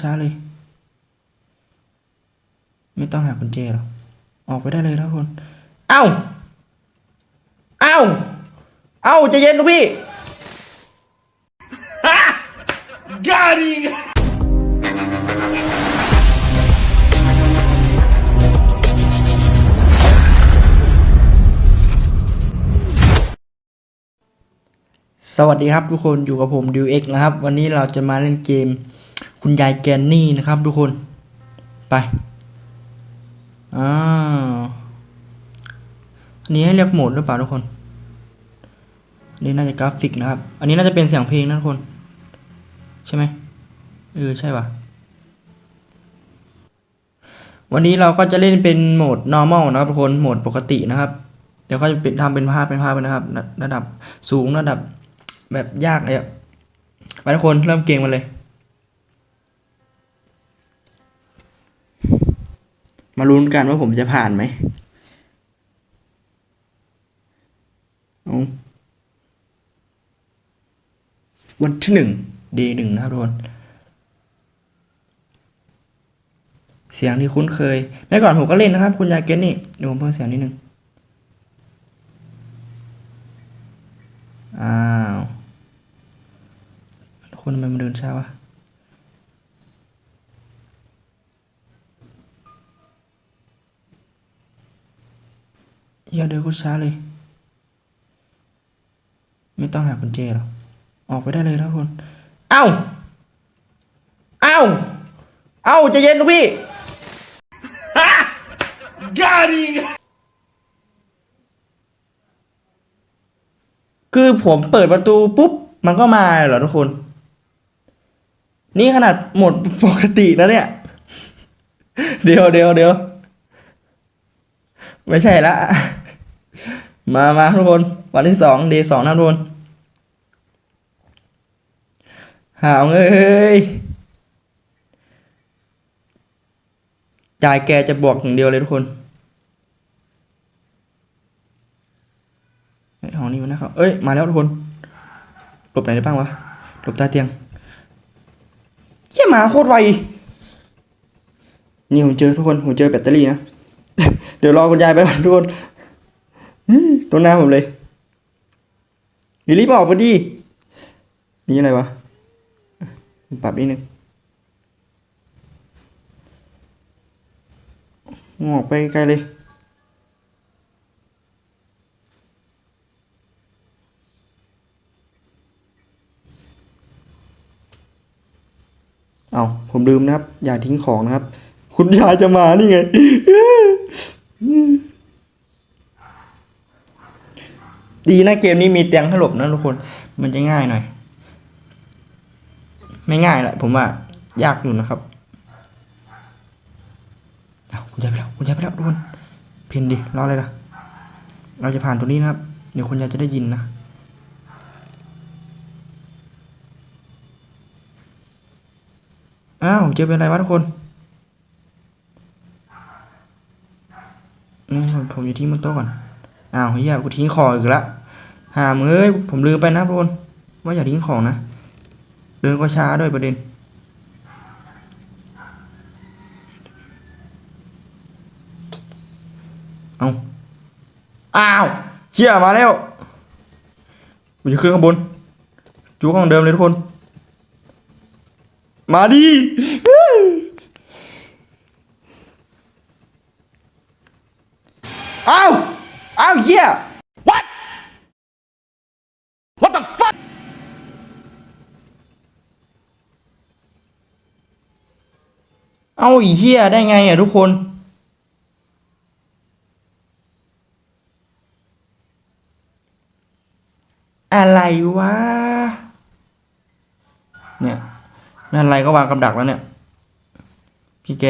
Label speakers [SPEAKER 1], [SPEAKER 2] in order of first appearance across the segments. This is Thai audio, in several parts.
[SPEAKER 1] ช้าเลย ไม่ต้องหากุญแจหรอกออกไปได้เลยทุกคน เอ้า เอ้า เอ้าใจะเย็นลูกพี่
[SPEAKER 2] Got him!
[SPEAKER 1] สวัสดีครับทุกคนอยู่กับผมดิวเอ็กนะครับ วันนี้เราจะมาเล่นเกม คุณยายแกนนี่นะครับทุกคน ไปอ้าวอันนี้ให้เรียกโหมดหรือเปล่าทุกคนอันนี้น่าจะกราฟิกนะครับ อันนี้น่าจะเป็นเสียงเพลงนะทุกคน ใช่ไหมเออใช่ป่ะ วันนี้เราก็จะเล่นเป็นโหมด normal นะครับทุกคนโหมดปกตินะครับ เดี๋ยวก็จะเป็นทำเป็นภาพเป็นภาพไปนะครับ ระดับสูงระดับแบบยากเลยอะไปทุกคนเริ่มเกมกันเลย มาลุ้นกันว่าผมจะผ่านไหมวันที่หนึ่งดีหนึ่งนะครับทุกคนเสียงที่คุ้นเคยเมื่อก่อนผมก็เล่นนะครับ คุณยายเกนนี่เดี๋ยวผมเพิ่มเสียงนิดนึงอ้าวทุกคนทำไมมันเดินช้าวะ อย่าเดินก็ช้าเลย ไม่ต้องหากุญแจหรอกออกไปได้เลยทุกคน เอ้า เอ้า เอ้าใจะเย็นลูกพี่
[SPEAKER 2] Got him!
[SPEAKER 1] คือผมเปิดประตูปุ๊บ มันก็มาเหรอทุกคน นี่ขนาดหมดปกตินะเนี่ย เดี๋ยวเดี๋ยวเดี๋ยวไม่ใช่ละ มามาทุกคน วันที่สองเดย์สองนะทุกคนหาวเอ้ยจ่ายแกจะบวกอย่างเดียวเลยทุกคนไอห้องนี้มันนะครับ เอ้ย มาแล้วทุกคน หลบไหนได้บ้างวะ หลบใต้เตียงเยี่ยหมาโคตรไว นี่ผมเจอทุกคน ผมเจอแบตเตอรี่นะ เดี๋ยวรอคุณยายไปก่อนทุกคน ตรงหน้าผมเลยอย่ารีบออกไปดินี่อะไรวะ ปรับนิดนึงงอกไปไกลเลยเอาผมลืมนะครับ อย่าทิ้งของนะครับ คุณยายจะมานี่ไง ดีนะเกมนี้มีเตียงให้หลบนะทุกคน มันจะง่ายหน่อย ไม่ง่ายแหละผมว่ายากอยู่นะครับเอาคุณยายไปแล้วคุณยายไปแล้วทุกคนเพียนดิรออะไรล่ะ เราจะผ่านตรงนี้นะครับ เดี๋ยวคุณยายจะได้ยินนะอ้าวเจอเป็นอะไรวะทุกคนนี่ผมอยู่ที่บนโต๊ะก่อน อ้าวเฮียกูทิ้งของอีกแล้วหามเอ้ยผมลืมไปนะทุกคนว่าอย่าทิ้งของนะ เดินก็ช้าด้วยประเด็น เอาอ้าวเชี่ยมาแล้วกูจะขึ้นข้างบน จูข้างเดิมเลยทุกคน มาดิอ้าว อ้าวเหี้ย
[SPEAKER 2] What? What the fuck?
[SPEAKER 1] เอ้าอีเหี้ยได้ไงอะทุกคนอะไรวะ เนี่ย นั่นอะไรก็วางกับดักแล้วเนี่ย พี่แก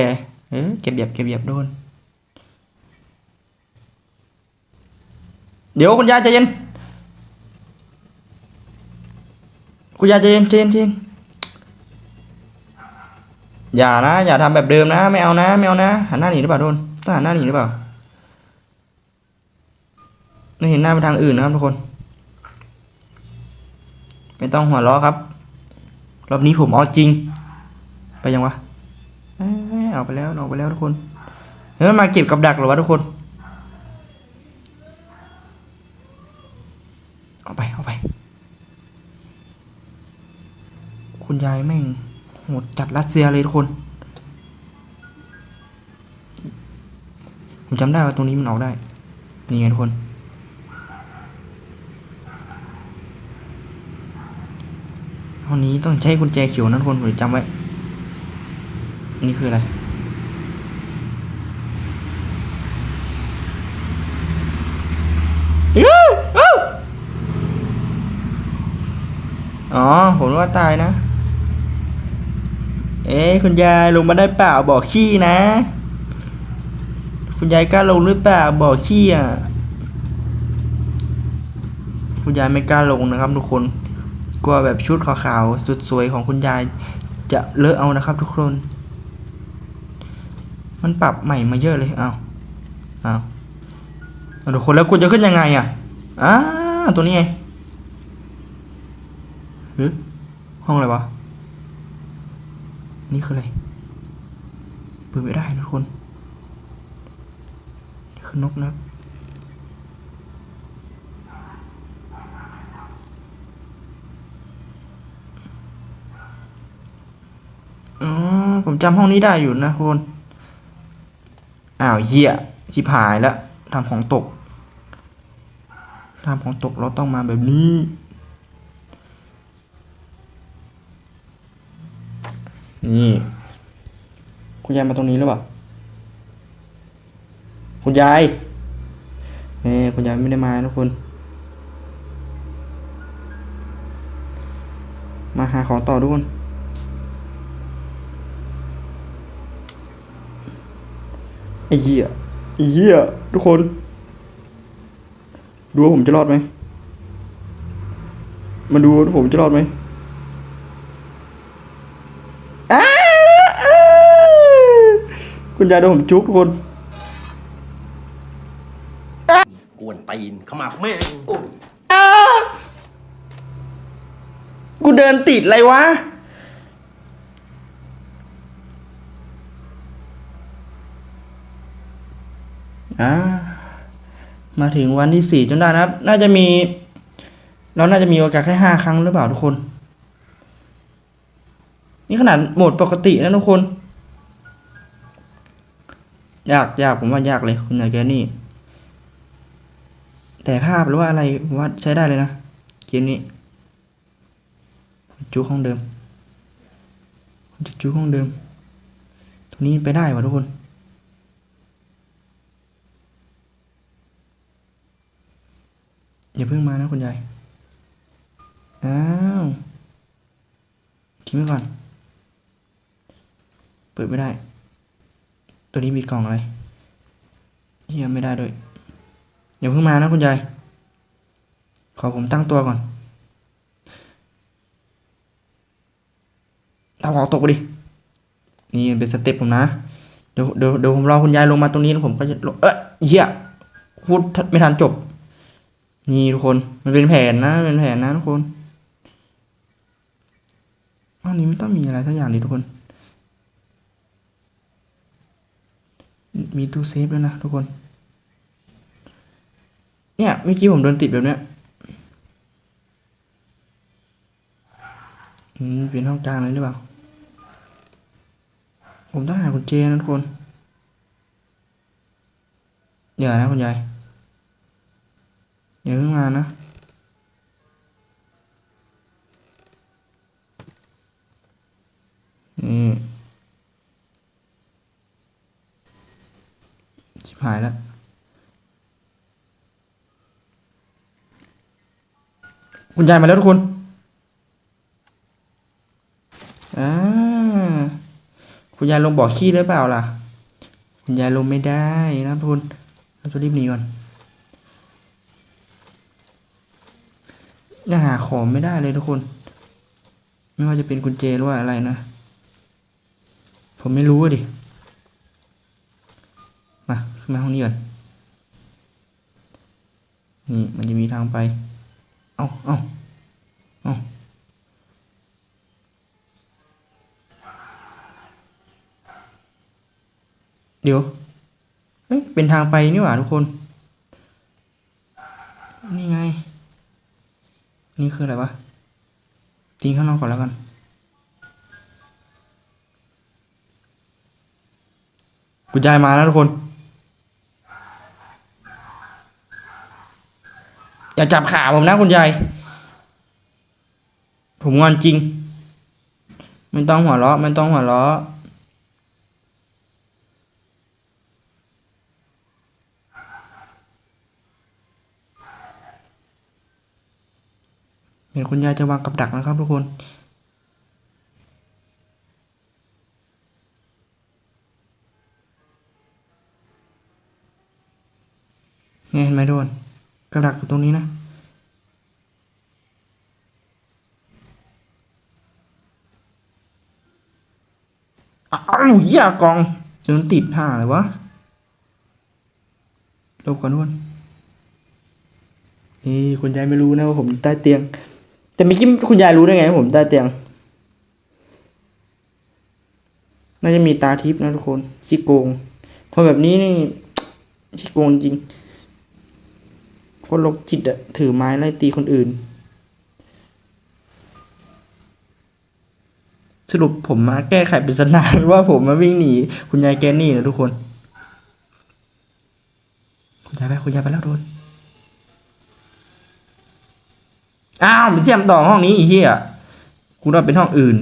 [SPEAKER 1] เอ๊ะเก็บเหยียบเก็บเหยียบโดน เดี๋ยวคุณยายใจเย็น คุณยายใจเย็นใจเย็นใจเย็นอย่านะ อย่าทำแบบเดิมนะ ไม่เอานะ ไม่เอานะหันหน้าหนีหรือเปล่าโดนต้องหันหน้าหนีหรือเปล่าไม่เห็นหน้าไปทางอื่นนะครับทุกคน ไม่ต้องหัวเราะครับ รอบนี้ผมเอาจริง ไปยังวะเอ้ยอกไปแล้วออกไปแล้วทุกคนเฮ้ยมาเก็บกับดักหรอวะทุกคน คุณยายแม่งโหดจัดรัสเซียเลยทุกคน ผมจำได้ว่าตรงนี้มันออกได้ นี่ไงทุกคนห้องนี้ต้องใช้กุญแจเขียวนะทุกคนผมจำไว้ นี่คืออะไรอ๋ออื้ออ๋อผมว่าตายนะ เอ๊คุณยายลงมาได้เปล่าบอกขี้นะ คุณยายกล้าลงหรือเปล่าบอกขี้อะคุณยายไม่กล้าลงนะครับ ทุกคนกลัวแบบชุดขาวๆสุดสวยของคุณยายจะเลอะเอานะครับ ทุกคน มันปรับใหม่มาเยอะเลยเอาเอาเอาทุกคนแล้วคุณจะขึ้นยังไงอะอ้าตัวนี้ไงเฮ้ยห้องอะไรวะ นี่คืออะไรเปิดไม่ได้นะทุกคนนี่คือนกนะอ๋อผมจำห้องนี้ได้อยู่นะทุกคน อ้าวเหี้ยชิบหายแล้วทำของตกทำของตกเราต้องมาแบบนี้ นี่ คุณยายมาตรงนี้หรือเปล่า คุณยายเอ้คุณยายไม่ได้มานะทุกคนมาหาของต่อทุกคนไอ้เหี้ยไอ้เหี้ยทุกคน ดูว่าผมจะรอดไหม มาดูว่าผมจะรอดไหมอ้าอ้า คุณยายโดนผมจุกทุกคน
[SPEAKER 2] กวนตีนขมับแม่ง
[SPEAKER 1] อ้ากูเดินติดอะไรวะ อ่า มาถึงวันที่สี่จนได้นะครับ น่าจะมี เราน่าจะมีโอกาสแค่ห้าครั้งหรือเปล่าทุกคน นี่ขนาดโหมดปกตินะทุกคน ยากยากผมว่ายากเลยคุณนายแกนี่ แต่ภาพหรือว่าอะไรผมว่าใช้ได้เลยนะ เกมนี้ จูห้องเดิมจะจูห้องเดิม ตรงนี้ไปได้วะทุกคนอย่าเพิ่งมานะคุณยาย อ้าวทิ้งไว้ก่อน เปิดไม่ได้ ตัวนี้มีกล่องอะไรเฮียไม่ได้ด้วยอย่าเพิ่งมานะคุณยาย ขอผมตั้งตัวก่อนทำของตกไปดิ นี่เป็นสเต็ปผมนะ เดี๋ยวเดี๋ยวเดี๋ยวผมรอคุณยายลงมาตรงนี้แล้วผมก็จะลงเอ้ยเหี้ยพูดไม่ทันจบ นี่ทุกคน มันเป็นแผนนะ เป็นแผนนะทุกคนห้องนี้ไม่ต้องมีอะไรสักอย่างดิทุกคน มีตู้เซฟด้วยนะทุกคน เนี่ยเมื่อกี้ผมโดนติดแบบเนี้ยอืมเป็นห้องกลางเลยหรือเปล่า ผมต้องหากุญแจนะทุกคน เดี๋ยวนะคุณยายเดี๋ยวเพิ่งมานะนี่ชิบ หายแล้วคุณยายมาแล้วทุกคนอ่าคุณยายลงบ่อขี้หรือเปล่าล่ะ คุณยายลงไม่ได้นะทุกคนเราจะรีบหนีก่อนยังหาของไม่ได้เลยทุกคน ไม่ว่าจะเป็นกุญแจหรือว่าอะไรนะ ผมไม่รู้ดิ มา ขึ้นมาห้องนี้ก่อน นี่มันจะมีทางไป เอาเอาเอาเดี๋ยว เฮ้ย เป็นทางไปนี่หว่าทุกคน นี่ไง นี่คืออะไรวะทิ้งข้างนอกก่อนแล้วกันคุณยายมาแล้วทุกคน อย่าจับขาผมนะคุณยาย ผมงอนจริง ไม่ต้องหัวเราะไม่ต้องหัวเราะเห็นคุณยายจะวางกับดักนะครับทุกคน เนี่ยเห็นไหมทุกคน กับดักอยู่ตรงนี้นะ อ้าวเหี้ยกองจนติดห่าเลยวะลบก่อนทุกคนเอ้ยคุณยายไม่รู้นะว่าผมใต้เตียง แต่ไม่คิดคุณยายรู้ได้ไงว่าผมใต้เตียง น่าจะมีตาทิพย์นะทุกคนขี้โกงคนแบบนี้นี่ขี้โกงจริง คนโรคจิตอะถือไม้ไล่ตีคนอื่น สรุปผมมาแก้ไขปริศนาว่าผมมาวิ่งหนี คุณยายแกนี่นะทุกคน คุณยายไปคุณยายไปแล้วทุกคนอ้าวมันเสียมต่อห้องนี้อีกที่อะกูว่าเป็นห้องอื่น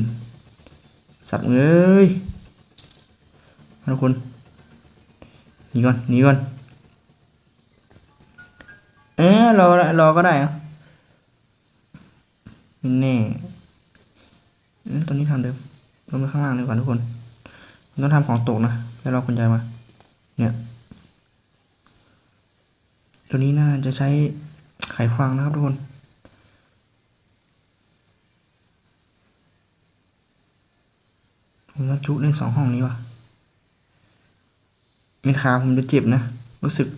[SPEAKER 1] สัตว์เอ้ยทุกคนหนีก่อนหนีก่อน เออรอรอก็ได้อะไม่แน่ยตอนนี้ทำเดิมลงไปข้างล่างเลยก่อนทุกคนต้องทำของตกนะแล้วรอคุณยายมา เนี่ย ตัวนี้น่าจะใช้ไขควงนะครับทุกคนผมว่าจุเล่นสองห้องนี้วะม็นขาผมจะเจ็บนะ รู้สึก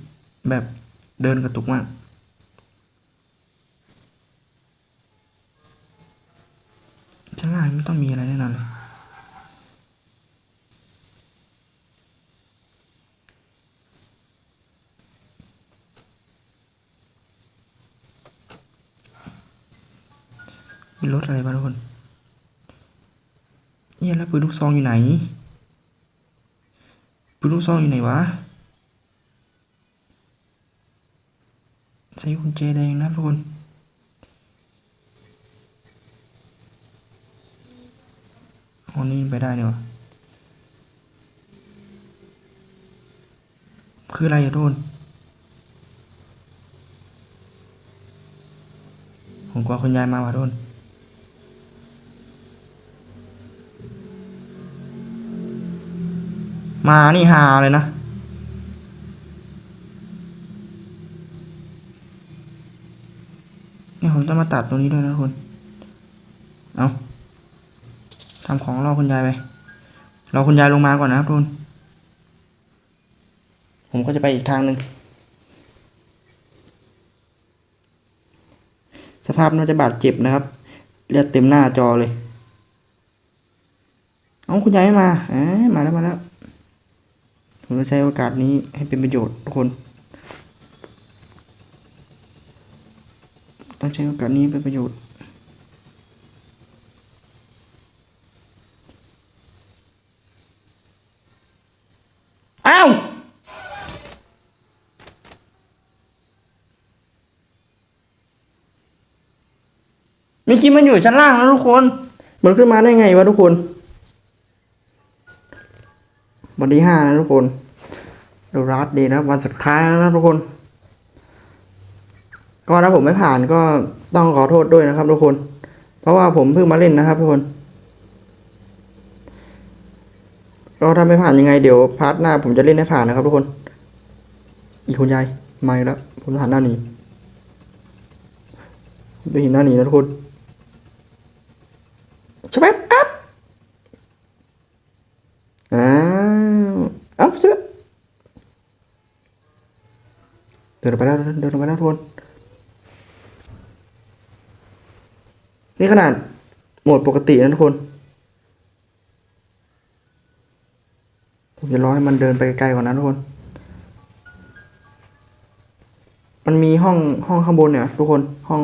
[SPEAKER 1] แบบเดินกระตุกมาก ชั้นล่างไม่ต้องมีอะไรแน่นอนเลยมีรถอะไรบ้างทุกคนเอี่ยแล้วปืนลูกซองอยู่ไหนปืนลูกซองอยู่ไหนวะใช้กุญแจแดงนะทุกคน อ๋อนี่ไปได้เนี่ยวะคืออะไรอะทุกคนผมกลัวคุณยายมาว่ะทุกคนมานี่ฮาเลยนะเนี่ยผมจะมาตัดตรงนี้ด้วยนะทุกคน เอา ทำของรอคุณยายไปรอคุณยายลงมาก่อนนะครับทุกคนผมก็จะไปอีกทางหนึ่งสภาพน่าจะบาดเจ็บนะครับ เลือดเต็มหน้าจอเลยเอาคุณยายไม่มาเอ้ยมาแล้วมาแล้วผมจะใช้โอกาสนี้ให้เป็นประโยชน์ทุกคน ต้องใช้โอกาสนี้เป็นประโยชน์ อ้าวม่คิมันอยู่ชั้นล่างนะทุกคน มันขึ้นมาได้ไงวะทุกคน วันที่ห้านะทุกคนดูรัดดีนะวันสุดท้ายแล้วนะทุกคน ก็ถ้าผมไม่ผ่านก็ต้องขอโทษด้วยนะครับทุกคน เพราะว่าผมเพิ่งมาเล่นนะครับทุกคน ก็ถ้าไม่ผ่านยังไงเดี๋ยวพาร์ทหน้าผมจะเล่นให้ผ่านนะครับทุกคน อีกคุณยายมาแล้วผมหันหน้าหนีดูห็นหน้าหนีนะทุกคนชะแวบอัพอ้าวอัพชะแวบเดินไปแล้วเดินไปแล้วทุกคนนี่ขนาดโหมดปกตินะทุกคน อย่ารอให้มันเดินไปไกลกว่านั้นทุกคน มันมีห้องห้องข้างบนเนี่ย ทุกคนห้อง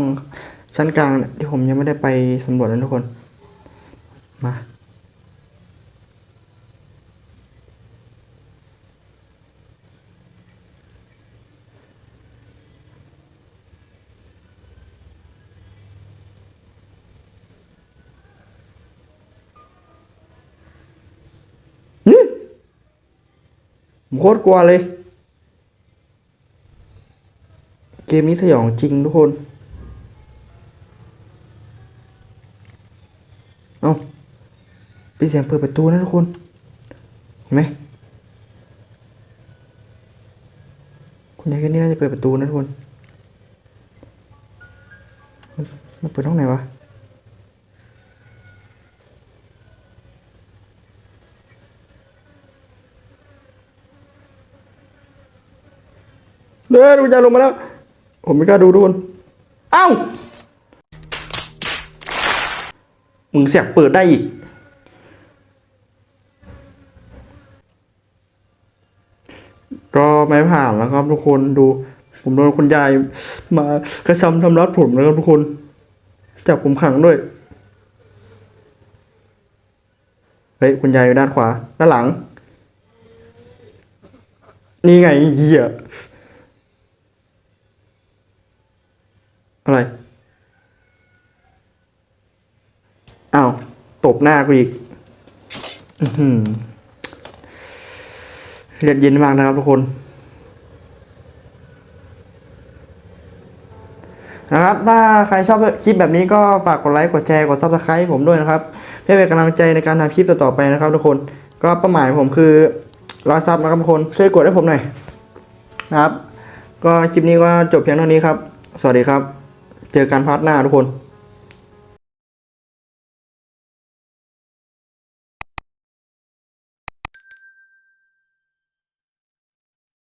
[SPEAKER 1] ชั้นกลางเนี่ยที่ผมยังไม่ได้ไปสำรวจนะทุกคน มา นี่ ผมโคตรกลัวเลย เกมนี้สยองจริงทุกคน เอาเป็นเสียงเปิดประตูนะทุกคน เห็นไหมคุณยายแค่นี้น่าจะเปิดประตูนะทุกคน มันเปิดห้องไหนวะ เด้อดูใจลงมาแล้ว ผมไม่กล้าดูทุกคนเอ้ามึงเสียกเปิดได้อีก ก็ไม่ผ่านแล้วครับทุกคนดู ผมโดนคุณยายมากระชำทำร้ายผมนะครับทุกคน จับผมขังด้วย เฮ้ยคุณยายอยู่ด้านขวา ด้านหลัง นี่ไงเหี้ย อะไร อ้าว ตบหน้ากูอีก อือหือเลือดเย็นมากนะครับทุกคน นะครับ ถ้าใครชอบคลิปแบบนี้ก็ฝากกดไลค์ กดแชร์ กดซับสไครต์ผมด้วยนะครับ เพื่อเป็นกำลังใจในการทำคลิปต่อๆไปนะครับทุกคน ก็เป้าหมายผมคือร้อยซับนะครับทุกคน ช่วยกดให้ผมหน่อยนะครับ ก็คลิปนี้ก็จบเพียงเท่านี้ครับ สวัสดีครับ เจอกันพาร์ทหน้าทุกคน